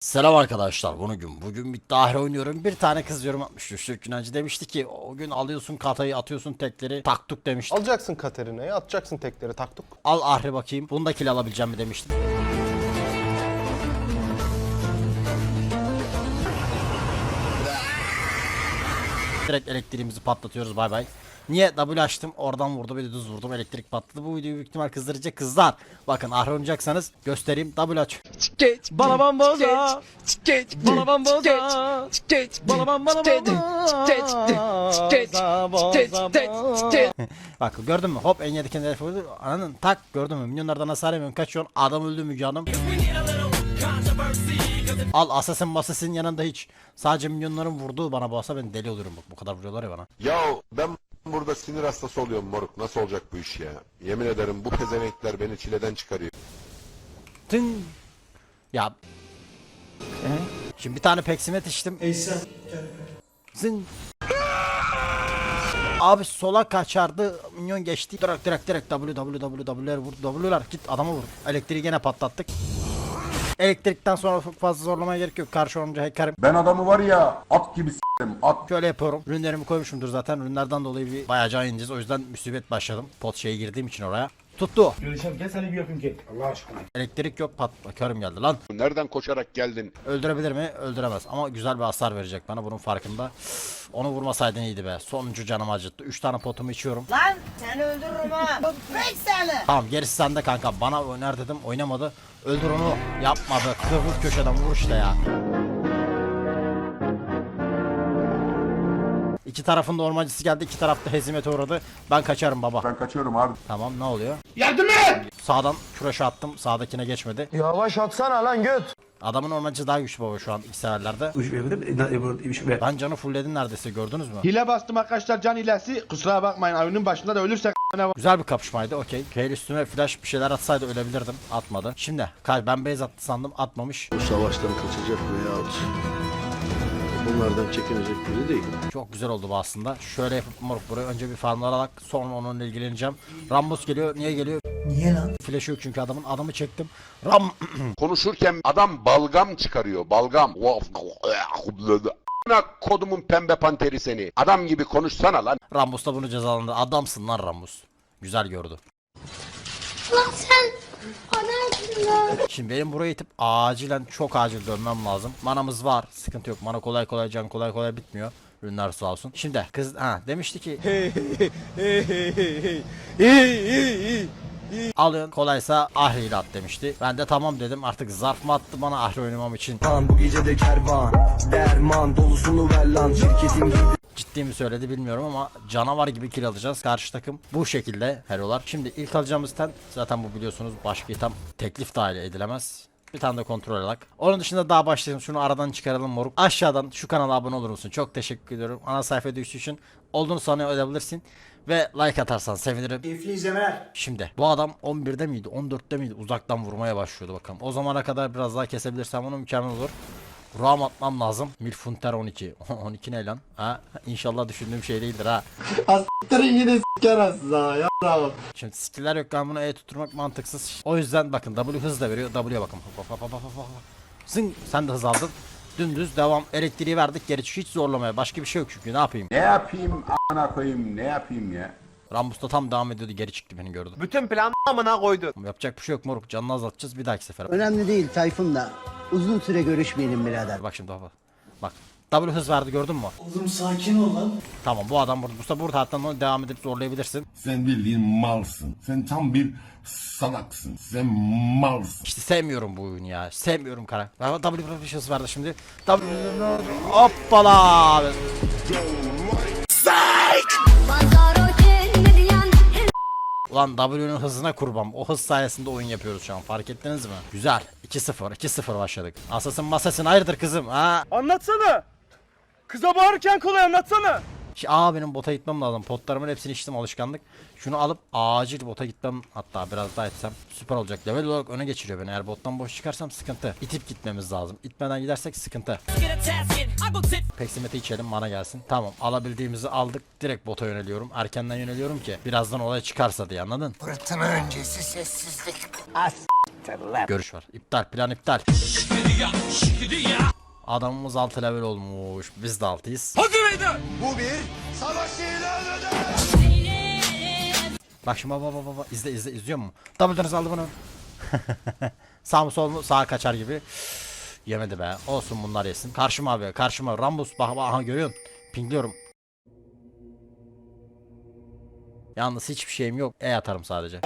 Selam arkadaşlar bugün bugün bir daire oynuyorum. Bir tane kız yorum atmış Rüştü Günancı demişti ki o gün alıyorsun katayı atıyorsun tekleri taktuk demişti. Alacaksın Katerina'yı, atacaksın tekleri taktuk. al ahri bakayım bunu da alabileceğim mi? demiştim Direkt elektriğimizi patlatıyoruz bay bay Niye W açtım oradan vurdu bir de düz vurdum elektrik patladı bu videoyu büyük ihtimal kızdıracak kızlar Bakın ahri oynayacaksanız göstereyim W aç Bana bamboza. Bana bamboza. Bana bamboza. Bak gördün mü? Hop en yediken hedef vurdu. Anladın? Tak gördün mü? Milyonlardan hasar yemiyorsun. Kaçıyorsun. Adam öldü mü canım? Al Assassin Massassin yanında hiç. Sadece milyonların vurduğu bana bu asa ben deli olurum bak. Bu kadar vuruyorlar ya bana. Ya ben burada sinir hastası oluyorum moruk. Nasıl olacak bu iş ya? Yemin ederim bu pezenekler beni çileden çıkarıyor. Tın. Ya. Şimdi bir tane peksimet içtim. Zın. Abi sola kaçardı. Minyon geçti. Direkt direkt direkt W W W W'ler vur. W'ler git adama vur. Elektriği gene patlattık. Elektrikten sonra çok fazla zorlamaya gerek yok. Karşı olunca hackerim. Ben adamı var ya at gibi s**tim at. Şöyle yapıyorum. Ürünlerimi koymuşumdur zaten. Ürünlerden dolayı bir bayağı can ineceğiz. O yüzden müsibet başladım. Pot şeye girdiğim için oraya. Tuttu. Görüşelim gel seni bir öpeyim ki. Allah aşkına. Elektrik yok pat. Körüm geldi lan. Nereden koşarak geldin? Öldürebilir mi? Öldüremez. Ama güzel bir hasar verecek bana. Bunun farkında. Onu vurmasaydın iyiydi be. Sonuncu canımı acıttı. 3 tane potumu içiyorum. Lan seni öldürürüm ha. Bek seni. Tamam gerisi sende kanka. Bana oynar dedim. Oynamadı. Öldür onu. Yapmadı. Kıvır köşeden vur işte ya. İki tarafın da ormancısı geldi. iki tarafta hezimete uğradı. Ben kaçarım baba. Ben kaçıyorum abi. Tamam ne oluyor? Yardım et! Sağdan küreşe attım. Sağdakine geçmedi. Yavaş atsana lan göt. Adamın ormancısı daha güçlü baba şu an ilk seferlerde. Ben canı fullledim neredeyse gördünüz mü? Hile bastım arkadaşlar can hilesi. Kusura bakmayın oyunun başında da ölürsek? Güzel bir kapışmaydı okey. Kale üstüme flash bir şeyler atsaydı ölebilirdim. Atmadı. Şimdi Kyle ben base attı sandım atmamış. bu savaştan kaçacak veyahut bunlardan çekinecek biri değil. Çok güzel oldu bu aslında. Şöyle yapıp moruk buraya önce bir farmlar alarak sonra onunla ilgileneceğim. Rambus geliyor. Niye geliyor? Niye lan? Flash yok çünkü adamın. Adamı çektim. Ram Konuşurken adam balgam çıkarıyor. Balgam. Ana kodumun pembe panteri seni. Adam gibi konuşsana lan. Rambus da bunu cezalandı. Adamsın lan Rambus. Güzel gördü. Lan sen. Şimdi benim buraya itip acilen çok acil dönmem lazım. Manamız var. Sıkıntı yok. Mana kolay kolay can kolay kolay bitmiyor. Ürünler sağ olsun. Şimdi kız ha demişti ki Alın kolaysa ahri ile at demişti. Ben de tamam dedim. Artık zarf mı attı bana ahri oynamam için. Bu gece de kervan. Derman dolusunu ver lan şirketin Ciddi mi söyledi bilmiyorum ama canavar gibi kill alacağız. Karşı takım bu şekilde herolar. Şimdi ilk alacağımız ten zaten bu biliyorsunuz başka item teklif dahil edilemez. Bir tane de kontrol alarak. Onun dışında daha başlayalım. Şunu aradan çıkaralım moruk. Aşağıdan şu kanala abone olur musun? Çok teşekkür ediyorum. Ana sayfaya düştüğü için olduğunu sanıyor edebilirsin. Ve like atarsan sevinirim. Keyifli izlemeler. Şimdi bu adam 11'de miydi 14'te miydi uzaktan vurmaya başlıyordu bakalım. O zamana kadar biraz daha kesebilirsem onu mükemmel olur. Ram atmam lazım. Milfunter 12. 12 ne lan? Ha? İnşallah düşündüğüm şey değildir ha. yine s**ker ha ya. Şimdi skiller yok ben bunu E tutturmak mantıksız. O yüzden bakın W hız da veriyor. W'ye bakın. Hop, hop, hop, hop, hop, hop. Zın sen de hız aldın. Dümdüz devam. Elektriği verdik. Geri hiç zorlamaya. Başka bir şey yok çünkü. Ne yapayım? Ne yapayım a**ına koyayım ne yapayım ya. Rambus da tam devam ediyordu. Geri çıktı beni gördü. Bütün plan amına koydu. Yapacak bir şey yok moruk. Canını azaltacağız bir dahaki sefer. Önemli değil Tayfun da. Uzun süre görüşmeyelim birader. Bak şimdi baba. Bak. W hız verdi gördün mü? Oğlum sakin ol lan. Tamam bu adam burada. Bu burada hatta onu devam edip zorlayabilirsin. Sen bildiğin malsın. Sen tam bir salaksın. Sen malsın. İşte sevmiyorum bu oyunu ya. Sevmiyorum kara. Ben W hız verdi şimdi. W Hoppala. Ulan W'nun hızına kurban. O hız sayesinde oyun yapıyoruz şu an. Fark ettiniz mi? Güzel. 2-0. 2-0 başladık. Asasın masasın hayırdır kızım? Ha? Anlatsana. Kıza bağırırken kolay anlatsana. Şi- Aa benim bota gitmem lazım. Potlarımın hepsini içtim alışkanlık. Şunu alıp acil bota gitmem. Hatta biraz daha etsem süper olacak. Level olarak öne geçiriyor beni. Eğer bottan boş çıkarsam sıkıntı. İtip gitmemiz lazım. İtmeden gidersek sıkıntı. Peksimeti içelim mana gelsin. Tamam alabildiğimizi aldık. Direkt bota yöneliyorum. Erkenden yöneliyorum ki birazdan olay çıkarsa diye anladın? Fırtına öncesi sessizlik. Görüş var. İptal plan iptal. Adamımız 6 level olmuş. Biz de 6'yız. Bak şimdi baba baba baba izle izle izliyor mu? Double'dan aldı bunu. sağ mı sol mu? Sağa kaçar gibi. Yemedi be. Olsun bunlar yesin. Karşıma abi karşıma. Rambus bak bak aha görüyorsun. Pingliyorum. Yalnız hiçbir şeyim yok. E atarım sadece.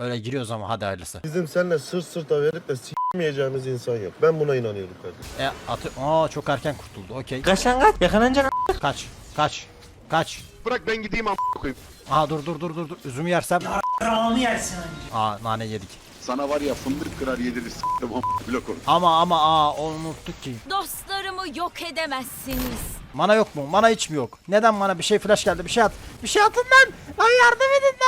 Öyle giriyoruz ama hadi hayırlısı. Bizim seninle sırt sırta verip de s**meyeceğimiz insan yok. Ben buna inanıyorum kardeşim. E atı... Aa çok erken kurtuldu. Okey. Kaç lan kaç. Yakalanacak. Kaç. Kaç. Kaç. Bırak ben gideyim am koyayım. Aha dur dur dur dur dur. Üzümü yersem. Yarrağını yersin Aa nane yedik. Sana var ya fındık kırar yedirir s**tim am blok onu. Ama ama aa onu unuttuk ki. Dostlarımı yok edemezsiniz. Mana yok mu? Mana hiç mi yok? Neden bana bir şey flash geldi? Bir şey at. Bir şey atın lan. Lan yardım edin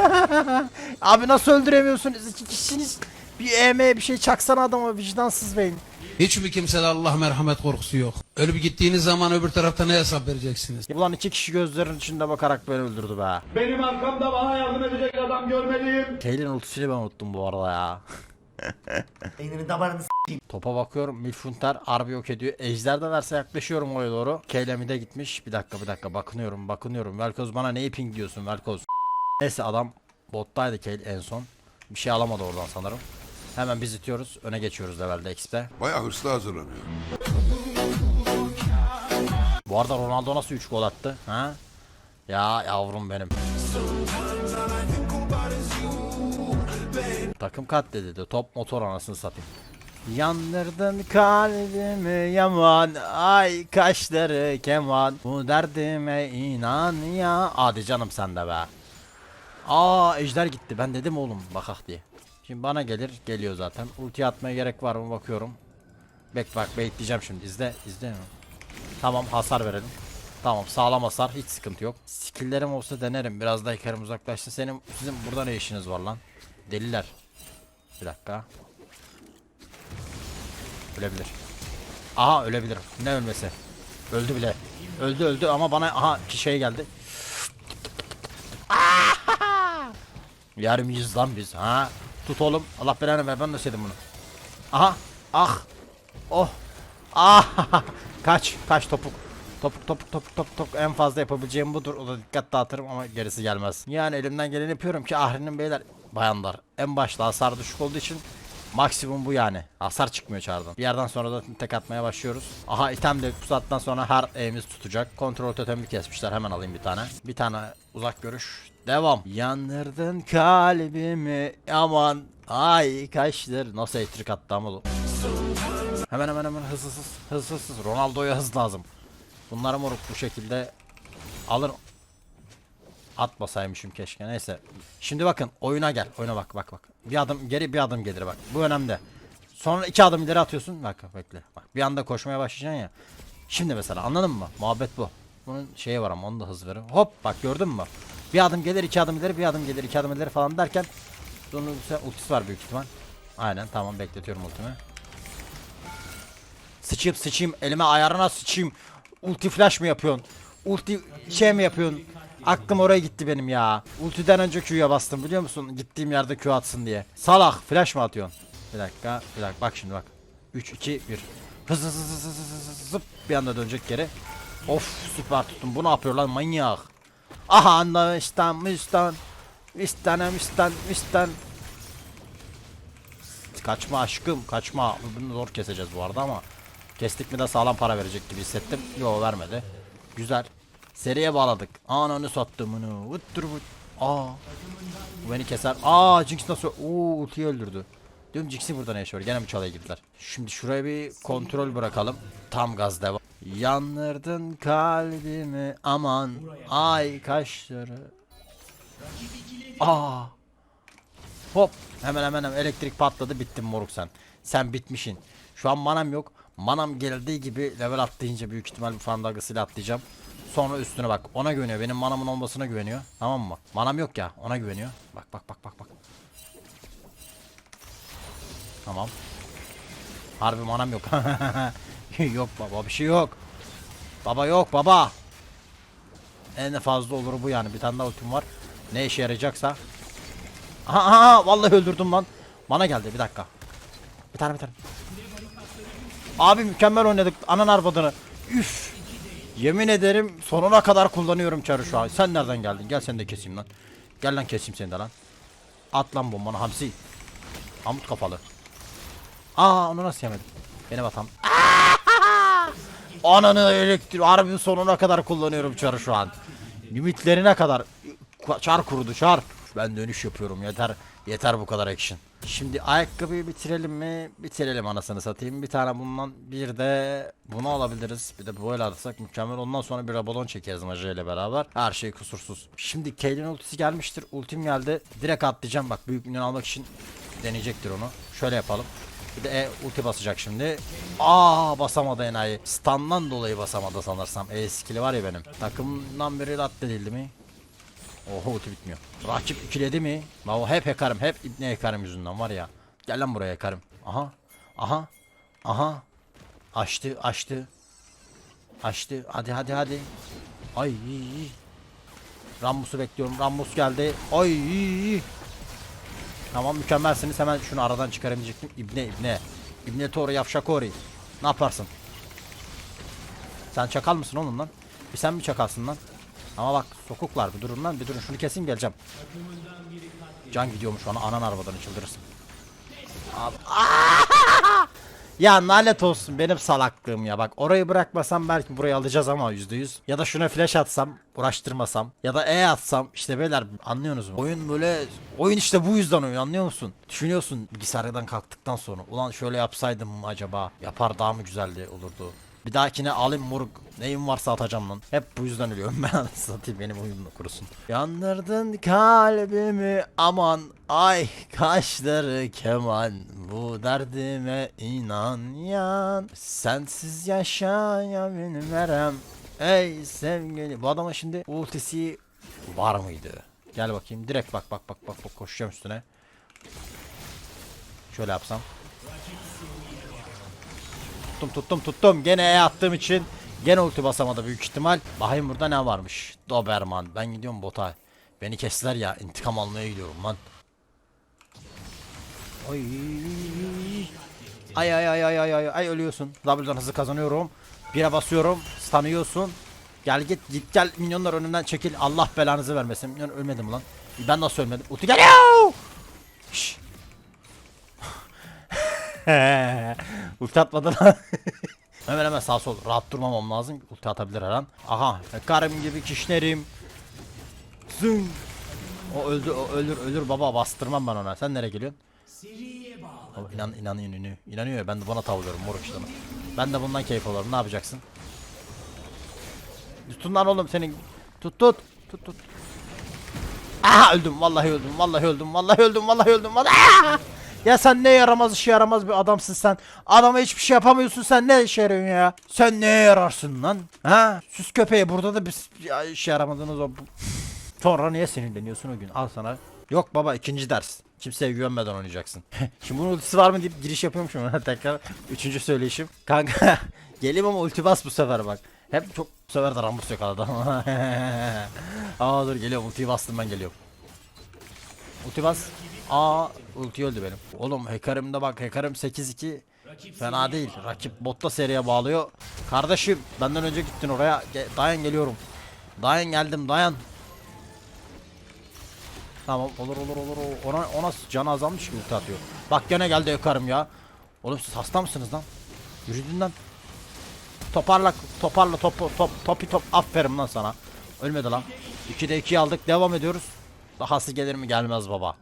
lan. Abi nasıl öldüremiyorsunuz? İki kişisiniz. Bir EM bir şey çaksana adama vicdansız beyin. Hiç mi kimsede Allah merhamet korkusu yok? Ölüp gittiğiniz zaman öbür tarafta ne hesap vereceksiniz? Ulan iki kişi gözlerinin içinde bakarak beni öldürdü be. Benim arkamda bana yardım edecek adam görmeliyim. Kaylin ultisini ben unuttum bu arada ya. Beyninin damarını Topa bakıyorum. Milfunter harbi yok ediyor. Ejder de verse yaklaşıyorum oraya doğru. Keylemi de gitmiş. Bir dakika bir dakika bakınıyorum bakınıyorum. Velkoz bana neyi ping diyorsun Velkoz. Neyse adam bottaydı Keyl en son. Bir şey alamadı oradan sanırım. Hemen biz itiyoruz. Öne geçiyoruz levelde XP'de. Baya hırslı hazırlanıyor. Bu arada Ronaldo nasıl 3 gol attı? Ha? Ya yavrum benim. Takım katledildi. Top motor anasını satayım. Yandırdın kalbimi yaman Ay kaşları keman Bu derdime inan ya Hadi canım sen de be Aa ejder gitti ben dedim oğlum bakak diye Şimdi bana gelir geliyor zaten Ulti atmaya gerek var mı bakıyorum Bek bak bekleyeceğim şimdi izle izle mi? Tamam hasar verelim Tamam sağlam hasar hiç sıkıntı yok Skilllerim olsa denerim biraz da yıkarım uzaklaşsın Senin sizin burada ne işiniz var lan Deliler Bir dakika Ölebilir. Aha ölebilir. Ne ölmesi? Öldü bile. Öldü öldü ama bana aha şey geldi. Yarım yüz lan biz ha. Tut oğlum. Allah belanı ver ben de sevdim bunu. Aha. Ah. Oh. Ah. kaç. Kaç topuk. Topuk topuk topuk topuk topuk en fazla yapabileceğim budur. O da dikkat dağıtırım ama gerisi gelmez. Yani elimden geleni yapıyorum ki Ahri'nin beyler bayanlar. En başta hasar düşük olduğu için Maksimum bu yani. Hasar çıkmıyor çardan. Bir yerden sonra da tek atmaya başlıyoruz. Aha item de bu saatten sonra her evimiz tutacak. Kontrol totemi kesmişler. Hemen alayım bir tane. Bir tane uzak görüş. Devam. Yandırdın kalbimi aman. Ay kaçtır. Nasıl elektrik attı ama bu. Hemen hemen hemen hızsız hızsız hızsız. Ronaldo'ya hız lazım. Bunları moruk bu şekilde alır. Atmasaymışım keşke neyse. Şimdi bakın oyuna gel. Oyuna bak bak bak. Bir adım geri bir adım gelir bak. Bu önemli. Sonra iki adım ileri atıyorsun. Bak bekle. Bak bir anda koşmaya başlayacaksın ya. Şimdi mesela anladın mı? Muhabbet bu. Bunun şeyi var ama onu da hız verir. Hop bak gördün mü? Bir adım gelir iki adım ileri bir adım gelir iki adım ileri falan derken bunun ultisi var büyük ihtimal. Aynen tamam bekletiyorum ultimi. Sıçayım sıçayım elime ayarına sıçayım. Ulti flash mı yapıyorsun? Ulti şey mi yapıyorsun? Aklım oraya gitti benim ya. Ultiden önce Q'ya bastım biliyor musun? Gittiğim yerde Q atsın diye. Salak flash mı atıyorsun? Bir dakika bir dakika bak şimdi bak. 3 2 1. Hız hız hız hız hız hız zıp bir anda dönecek geri. Of süper tuttum. Bu ne yapıyor lan manyak? Aha anda istan mistan. İstane mistan mistan. Kaçma aşkım kaçma. Bunu zor keseceğiz bu arada ama. Kestik mi de sağlam para verecek gibi hissettim. Yo vermedi. Güzel. Seriye bağladık. Ananı sattım bunu. Vıttır vıt. Aa. Bu beni keser. Aa Jinx nasıl? Oo ultiyi öldürdü. Diyorum Jinx'in burada ne yaşıyor? Gene mi çalaya girdiler? Şimdi şuraya bir kontrol bırakalım. Tam gaz devam. Yandırdın kalbimi aman. Ay kaşları. Aa. Hop. Hemen hemen hemen elektrik patladı bittim moruk sen. Sen bitmişin. Şu an manam yok. Manam geldiği gibi level atlayınca büyük ihtimal bu fan dalgasıyla atlayacağım. Sonra üstüne bak. Ona güveniyor. Benim manamın olmasına güveniyor. Tamam mı? Manam yok ya. Ona güveniyor. Bak bak bak bak bak. Tamam. Harbi manam yok. yok baba bir şey yok. Baba yok baba. En fazla olur bu yani. Bir tane daha ultim var. Ne işe yarayacaksa. Aha, aha vallahi öldürdüm lan. Bana geldi bir dakika. Bir tane bir tane. Abi mükemmel oynadık anan arvadını. Üf. Yemin ederim sonuna kadar kullanıyorum çarı şu an. Sen nereden geldin? Gel seni de keseyim lan. Gel lan keseyim seni de lan. At lan bombanı hamsi. Amut kafalı. Aa onu nasıl yemedim? Benim hatam. Ananı elektrik harbin sonuna kadar kullanıyorum çarı şu an. Limitlerine kadar. Çar kurudu çar. Ben dönüş yapıyorum yeter. Yeter bu kadar action. Şimdi ayakkabıyı bitirelim mi? Bitirelim anasını satayım. Bir tane bundan bir de bunu alabiliriz. Bir de böyle alırsak mükemmel. Ondan sonra bir rabalon çekeriz Maja ile beraber. Her şey kusursuz. Şimdi Kaylin ultisi gelmiştir. Ultim geldi. Direkt atlayacağım bak. Büyük milyon almak için deneyecektir onu. Şöyle yapalım. Bir de E ulti basacak şimdi. Aa basamadı enayi. Stun'dan dolayı basamadı sanırsam. E skill'i var ya benim. Takımdan biri reddedildi mi? Oho ulti bitmiyor. Rakip ikiledi mi? La o hep yakarım. Hep ibne yakarım yüzünden var ya. Gel lan buraya yakarım. Aha. Aha. Aha. Açtı açtı. Açtı. Hadi hadi hadi. Ay. Rammus'u bekliyorum. Rammus geldi. Ay. Tamam mükemmelsiniz. Hemen şunu aradan çıkarabilecektim. İbne ibne. İbne Tori Yavşakori. Ne yaparsın? Sen çakal mısın oğlum lan? Bir sen mi çakalsın lan? Ama bak sokuklar bir durun lan bir durun şunu kesin geleceğim. Can gidiyormuş bana anan arabadan çıldırırsın. Ya lanet olsun benim salaklığım ya bak orayı bırakmasam belki burayı alacağız ama yüzde yüz. Ya da şuna flash atsam uğraştırmasam ya da E atsam işte beyler anlıyorsunuz mu? Oyun böyle oyun işte bu yüzden oyun anlıyor musun? Düşünüyorsun bilgisayardan kalktıktan sonra ulan şöyle yapsaydım acaba yapar daha mı güzeldi olurdu. Bir dahakine alayım moruk. Neyim varsa atacağım lan. Hep bu yüzden ölüyorum ben anasını satayım benim oyunla kurusun. Yandırdın kalbimi aman ay kaşları keman bu derdime inan yan sensiz yaşayabilirim ey sevgili bu adama şimdi ultisi var mıydı? Gel bakayım direkt bak bak bak bak bak koşacağım üstüne. Şöyle yapsam. Tuttum tuttum tuttum. Gene E attığım için gene ulti basamadı büyük ihtimal. Bakayım burada ne varmış. Doberman. Ben gidiyorum bota. Beni kestiler ya. intikam almaya gidiyorum lan. Oy. Ay ay ay ay ay ay ay ölüyorsun. W'dan hızlı kazanıyorum. Bire basıyorum. Stanıyorsun. Gel git git gel minyonlar önümden çekil. Allah belanızı vermesin. Minyon ölmedim lan. Ben nasıl ölmedim? Ulti geliyor. Şşş. Ulti atmadı lan. hemen hemen sağ sol rahat durmamam lazım. Ulti atabilir her an. Aha karım gibi kişnerim. Zın. O öldü o ölür ölür baba bastırmam ben ona. Sen nereye geliyorsun? O inan inan inanıyor. İnanıyor ya ben de bana tavlıyorum moruk işte. Ben de bundan keyif alıyorum. Ne yapacaksın? Tutun lan oğlum senin. Tut tut. Tut tut. Aha öldüm vallahi öldüm vallahi öldüm vallahi öldüm vallahi öldüm vallahi. Aa! Ya sen ne yaramaz işe yaramaz bir adamsın sen. Adama hiçbir şey yapamıyorsun sen ne işe yarıyorsun ya? Sen neye yararsın lan? Ha? Süs köpeği burada da biz ya, işe yaramadınız o. Sonra niye sinirleniyorsun o gün? Al sana. Yok baba ikinci ders. Kimseye güvenmeden oynayacaksın. Şimdi bunun ultisi var mı deyip giriş yapıyormuşum ona tekrar. Üçüncü söyleyişim. Kanka geleyim ama ulti bas bu sefer bak. Hep çok bu sefer de Rambus yakaladı. Aa dur geliyorum ultiyi bastım ben geliyorum. Ulti bas. Aa ulti öldü benim. Oğlum hacker'ımda bak hacker'ım 8-2. Fena değil. Rakip botta seriye bağlıyor. Kardeşim benden önce gittin oraya. Dayan geliyorum. Dayan geldim dayan. Tamam olur olur olur. Ona, ona canı azalmış gibi ulti atıyor. Bak gene geldi yakarım ya. Oğlum siz hasta mısınız lan? Yürüdün lan. Toparla toparla top top topi top aferin lan sana. Ölmedi lan. 2'de 2'yi aldık devam ediyoruz. Dahası gelir mi gelmez baba.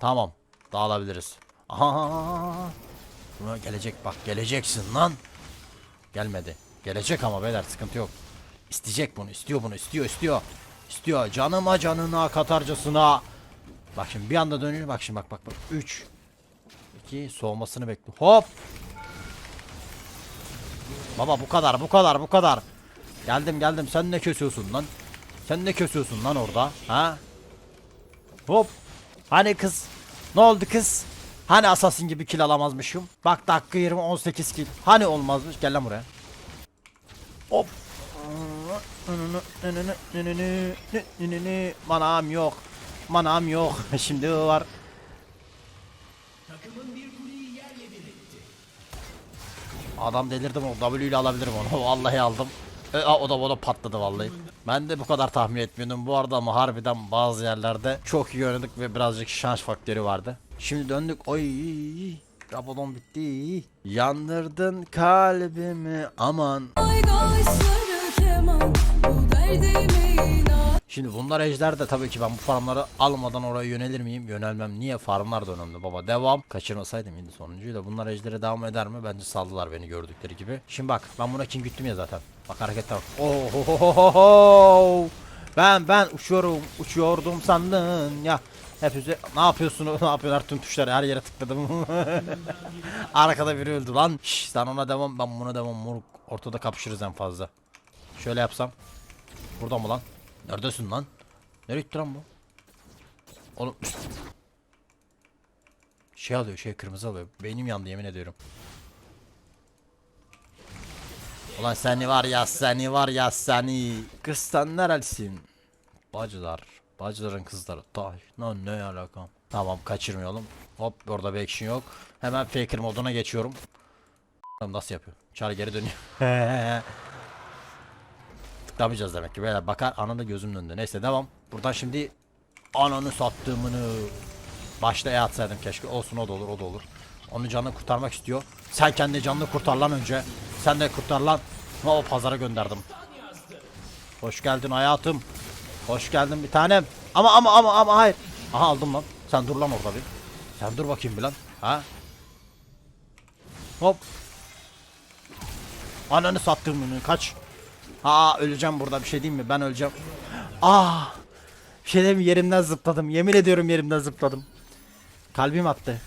Tamam dağılabiliriz. Aha. Gelecek bak geleceksin lan. Gelmedi. Gelecek ama beyler sıkıntı yok. İsteyecek bunu istiyor bunu istiyor istiyor. İstiyor canıma canına katarcasına. Bak şimdi bir anda dönüyor bak şimdi bak bak bak. 3 2 soğumasını bekle. Hop. Baba bu kadar bu kadar bu kadar. Geldim geldim sen ne kösüyorsun lan? Sen ne kösüyorsun lan orada? Ha? Hop. Hani kız? Ne oldu kız? Hani assassin gibi kill alamazmışım? Bak dakika 20 18 kill. Hani olmazmış? Gel lan buraya. Hop. Manam yok. Manam yok. Şimdi var. Adam delirdim o W ile alabilirim onu. Vallahi aldım. E, a, o da o da patladı vallahi. Ben de bu kadar tahmin etmiyordum. Bu arada ama harbiden bazı yerlerde çok iyi oynadık ve birazcık şans faktörü vardı. Şimdi döndük. Oy. Rabadon bitti. Yandırdın kalbimi aman. Şimdi bunlar ejder de tabii ki ben bu farmları almadan oraya yönelir miyim? Yönelmem. Niye? Farmlar da önemli baba. Devam. Kaçırmasaydım iyiydi sonuncuyu da. Bunlar ejdere devam eder mi? Bence saldılar beni gördükleri gibi. Şimdi bak ben buna king güttüm ya zaten. Bak harekete bak. Oh, Ben ben uçuyorum. Uçuyordum sandın ya. Hepsi ne yapıyorsun? Ne yapıyorlar tüm tuşları her yere tıkladım. Arkada biri öldü lan. Şş, sen ona devam ben buna devam. Moruk ortada kapışırız en fazla. Şöyle yapsam. Burada mı lan? Neredesin lan? Nereye gitti lan bu? Oğlum Şey alıyor şey kırmızı alıyor. Beynim yandı yemin ediyorum. Ulan seni var ya seni var ya seni. Kız sen nerelisin? Bacılar. Bacıların kızları. Tay. Lan ne alakam. Tamam kaçırmayalım. Hop orada bir action yok. Hemen faker moduna geçiyorum. Nasıl yapıyor? Çar geri dönüyor. Tıklamayacağız demek ki. Böyle bakar anında gözümün önünde. Neyse devam. Buradan şimdi ananı sattığımını başta E atsaydım keşke. Olsun o da olur o da olur. Onu canını kurtarmak istiyor. Sen kendi canını kurtar lan önce. Sen de kurtar lan. Ama o pazara gönderdim. Hoş geldin hayatım. Hoş geldin bir tanem. Ama ama ama ama hayır. Aha aldım lan. Sen dur lan orada bir. Sen dur bakayım bir lan. Ha? Hop. Ananı sattım bunu. Kaç. Aa öleceğim burada bir şey diyeyim mi? Ben öleceğim. Aa! Bir şey diyeyim? Yerimden zıpladım. Yemin ediyorum yerimden zıpladım. Kalbim attı.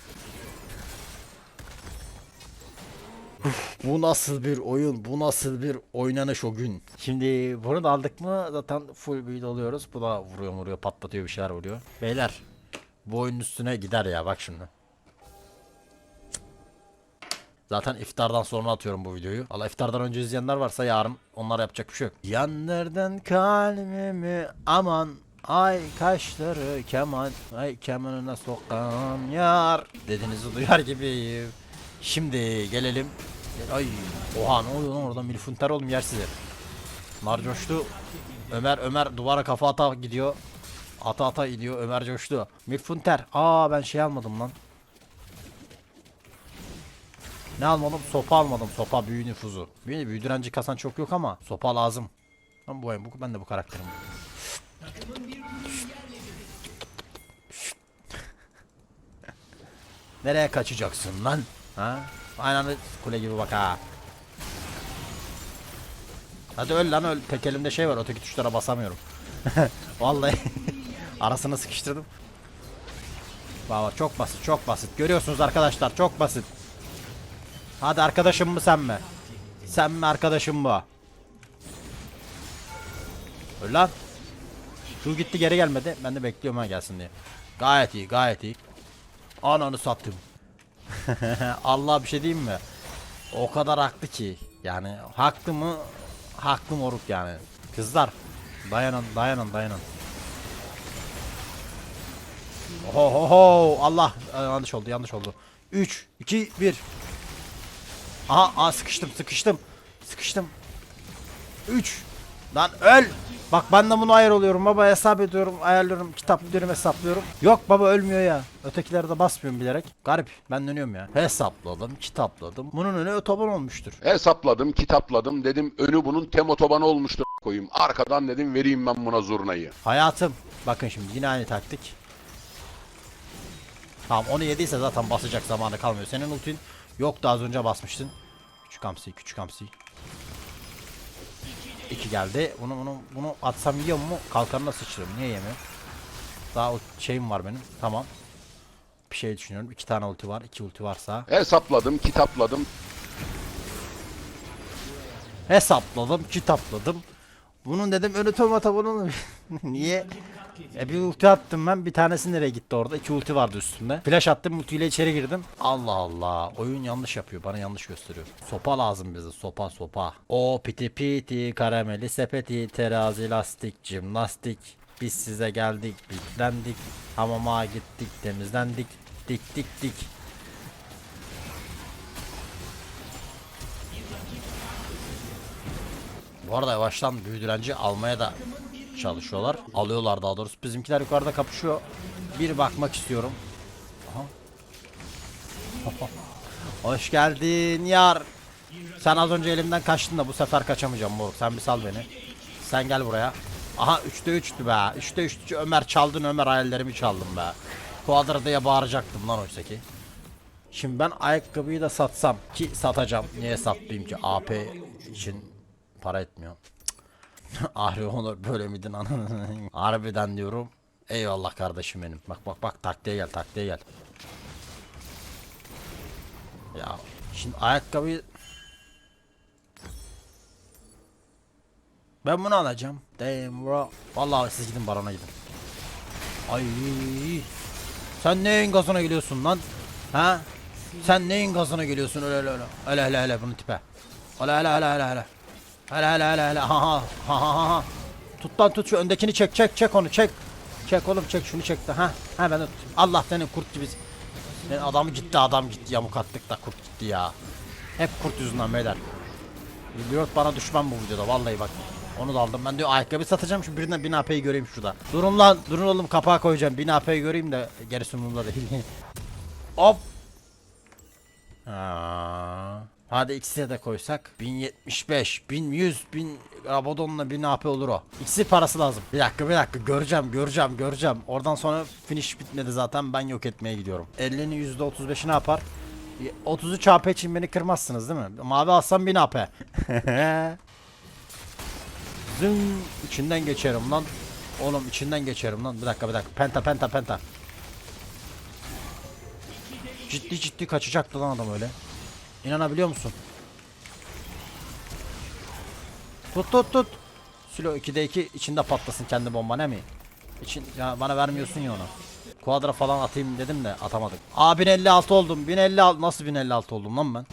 Bu nasıl bir oyun? Bu nasıl bir oynanış o gün? Şimdi bunu da aldık mı zaten full build alıyoruz. Bu da vuruyor vuruyor patlatıyor bir şeyler vuruyor. Beyler bu oyunun üstüne gider ya bak şimdi. Zaten iftardan sonra atıyorum bu videoyu. Allah iftardan önce izleyenler varsa yarın onlara yapacak bir şey yok. Yandırdın kalbimi aman ay kaşları keman ay kemanına sokan yar dediğinizi duyar gibiyim. Şimdi gelelim. Ay oha ne oluyor lan orada milfunter oğlum yer sizi. Nar coştu. Ömer Ömer duvara kafa ata gidiyor. Ata ata gidiyor Ömer coştu. Milfunter. Aa ben şey almadım lan. Ne almadım? Sopa almadım. Sopa büyü nüfuzu. Büyü, büyü direnci kasan çok yok ama sopa lazım. Ben bu bu, ben de bu karakterim. Nereye kaçacaksın lan? Ha? Aynen öyle kule gibi bak ha. Hadi öl lan öl. Tek elimde şey var. Öteki tuşlara basamıyorum. Vallahi arasına sıkıştırdım. Baba çok basit, çok basit. Görüyorsunuz arkadaşlar, çok basit. Hadi arkadaşım mı sen mi? Sen mi arkadaşım bu? Öl lan. Şu gitti geri gelmedi. Ben de bekliyorum ha gelsin diye. Gayet iyi gayet iyi. Ananı sattım. Allah bir şey diyeyim mi? O kadar haklı ki. Yani haklı mı? Haklı moruk yani. Kızlar. Dayanın dayanın dayanın. Oho ho ho Allah Aa, yanlış oldu yanlış oldu. 3 2 1 Aha, aa sıkıştım sıkıştım. Sıkıştım. 3 Lan öl. Bak ben de bunu ayar oluyorum baba hesap ediyorum ayarlıyorum kitaplıyorum hesaplıyorum. Yok baba ölmüyor ya. Ötekileri de basmıyorum bilerek. Garip ben dönüyorum ya. Hesapladım kitapladım. Bunun önü otoban olmuştur. Hesapladım, kitapladım. Dedim önü bunun tem otobanı olmuştur koyayım. Arkadan dedim vereyim ben buna zurnayı. Hayatım. Bakın şimdi yine aynı taktik. Tamam onu yediyse zaten basacak zamanı kalmıyor. Senin ultin yoktu az önce basmıştın. Küçük hamsi küçük hamsi. İki geldi. Bunu bunu bunu atsam yiyor mu? Kalkanına sıçrarım. Niye yemiyor? Daha o şeyim var benim. Tamam. Bir şey düşünüyorum. İki tane ulti var. İki ulti varsa. Hesapladım, kitapladım. Hesapladım, kitapladım. Bunun dedim önü tomata bunun. Niye? E bir ulti attım ben. Bir tanesi nereye gitti orada? İki ulti vardı üstünde. Flash attım, ultiyle içeri girdim. Allah Allah. Oyun yanlış yapıyor. Bana yanlış gösteriyor. Sopa lazım bize. Sopa sopa. O piti piti karameli sepeti terazi lastik jimnastik. Biz size geldik, bitlendik. Hamama gittik, temizlendik. Dik dik dik. Bu arada yavaştan büyü direnci almaya da çalışıyorlar. Alıyorlar daha doğrusu. Bizimkiler yukarıda kapışıyor. Bir bakmak istiyorum. Hoş geldin yar. Sen az önce elimden kaçtın da bu sefer kaçamayacağım moruk. Sen bir sal beni. Sen gel buraya. Aha 3'te 3'tü be. 3'te 3 Ömer çaldın Ömer hayallerimi çaldın be. Kuadrada'ya bağıracaktım lan oysa ki. Şimdi ben ayakkabıyı da satsam ki satacağım. Niye satmayayım ki? AP için para etmiyor. Ahri Onur böyle miydin ananı? Harbiden diyorum. Eyvallah kardeşim benim. Bak bak bak taktiğe gel taktiğe gel. Ya şimdi ayakkabıyı Ben bunu alacağım. Damn bro. Vallahi siz gidin barona gidin. Ay. Sen neyin gazına geliyorsun lan? Ha? Sen neyin gazına geliyorsun öyle öyle öyle. Öyle öyle öyle bunun tipe. Öyle öyle öyle öyle öyle. Öyle öyle öyle öyle. Ha ha ha ha ha. Tut lan tut şu öndekini çek çek çek onu çek. Çek oğlum çek şunu çek de ha. Ha ben de tutayım. Allah senin kurt gibi. Ben adam gitti adam gitti yamuk attık da kurt gitti ya. Hep kurt yüzünden beyler. Millet bana düşman bu videoda vallahi bak. Onu da aldım. Ben diyor ayakkabı satacağım şu birinden 1000 AP'yi göreyim şurada. Durun lan. Durun oğlum kapağı koyacağım. 1000 AP'yi göreyim de gerisi umurumda değil. Hop. Aa. Hadi ikisine de koysak 1075, 1100, 1000 Rabadon'la 1000 AP olur o. İkisi parası lazım. Bir dakika bir dakika göreceğim göreceğim göreceğim. Oradan sonra finish bitmedi zaten ben yok etmeye gidiyorum. 50'nin %35'i ne yapar? 33 AP için beni kırmazsınız değil mi? Mavi alsam 1000 AP. Zın içinden geçerim lan. Oğlum içinden geçerim lan. Bir dakika bir dakika. Penta penta penta. Ciddi ciddi kaçacaktı lan adam öyle. İnanabiliyor musun? Tut tut tut. Silo 2'de 2 içinde patlasın kendi bomba ne mi? İçin ya bana vermiyorsun ya onu. Kuadra falan atayım dedim de atamadık. Aa 1056 oldum. 1056 nasıl 1056 oldum lan ben?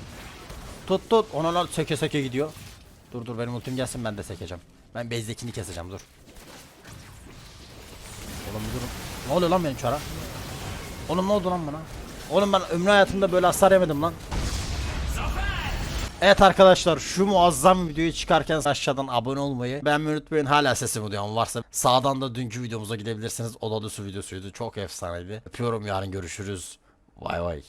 Tut tut. Ona lan seke seke gidiyor. Dur dur benim ultim gelsin ben de sekeceğim. Ben base'dekini keseceğim dur. Oğlum bir durun. Ne oluyor lan benim çara? Oğlum ne oldu lan bana? Oğlum ben ömrü hayatımda böyle hasar yemedim lan. Evet arkadaşlar şu muazzam videoyu çıkarken aşağıdan abone olmayı beğenmeyi unutmayın. Hala sesim duyan varsa sağdan da dünkü videomuza gidebilirsiniz. Odadısı videosuydu. Çok efsaneydi. Öpüyorum yarın görüşürüz. Vay vay.